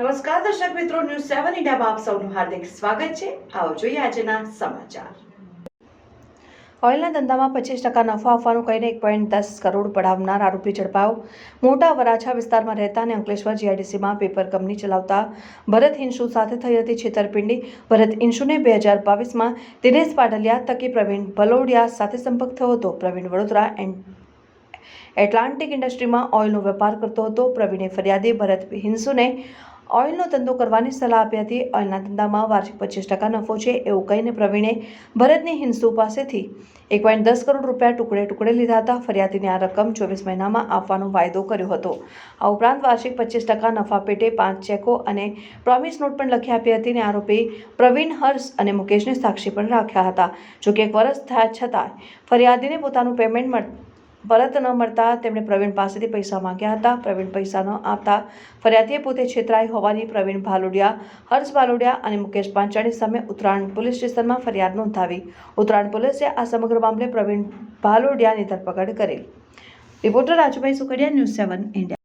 દર્શક મિત્રો, ન્યૂઝ સેવન ઇન્ડિયામાં આપ સૌનું હાર્દિક સ્વાગત છે. આવો જોઈએ આજના સમાચાર. ઓઇલના ધંધામાં પચીસ ટકા નફો આપવાનું કહીને એક પોઈન્ટ દસ કરોડ પડાવનાર આરોપી ઝડપાયો. મોટા વરાછા વિસ્તારમાં રહેતા અને અંકલેશ્વર જીઆઈડીસીમાં પેપર કંપની ચલાવતા ભરત હિંસુ સાથે થઈ હતી છેતરપિંડી. ભરત હિંસુને બે હજાર બાવીસમાં દિનેશ પાડલિયા તકી પ્રવીણ ભલોડિયા સાથે સંપર્ક થયો હતો. પ્રવીણ વડોદરા એન્ડ એટલાન્ટિક ઇન્ડસ્ટ્રીમાં ઓઇલનો વેપાર કરતો હતો. પ્રવીણે ફરિયાદી ભરત હિંસુને ઓઇલનો ધંધો કરવાની સલાહ આપી હતી. ઓઇલના ધંધામાં વાર્ષિક પચીસ ટકા નફો છે એવું કહીને પ્રવીણે ભરતની હિંસુ પાસેથી એક પોઈન્ટ દસ કરોડ રૂપિયા ટુકડે ટુકડે લીધા હતા. ફરિયાદીને આ રકમ ચોવીસ મહિનામાં આપવાનો વાયદો કર્યો હતો. આ ઉપરાંત વાર્ષિક પચીસ ટકા નફા પેટે પાંચ ચેકો અને પ્રોમિસ નોટ પણ લખી આપી હતી અને આરોપી પ્રવીણ હર્ષ અને મુકેશને સાક્ષી પણ રાખ્યા હતા. જોકે એક વર્ષ થયા છતાં ફરિયાદીને પોતાનું પેમેન્ટ પરત ન મળતા તેમણે પ્રવીણ પાસેથી પૈસા માંગ્યા હતા. પ્રવીણ પૈસા ન આપતા ફરિયાદીએ પોતે છેતરાઈ હોવાની પ્રવીણ ભાલોડિયા, હર્ષ ભાલોડિયા અને મુકેશ પાંચાણી સામે ઉત્તરાયણ પોલીસ સ્ટેશનમાં ફરિયાદ નોંધાવી. ઉત્તરાયણ પોલીસે આ સમગ્ર મામલે પ્રવીણ ભાલોડિયાની ધરપકડ કરેલ. Reporter Rajubhai Sukhadiya, news seven India.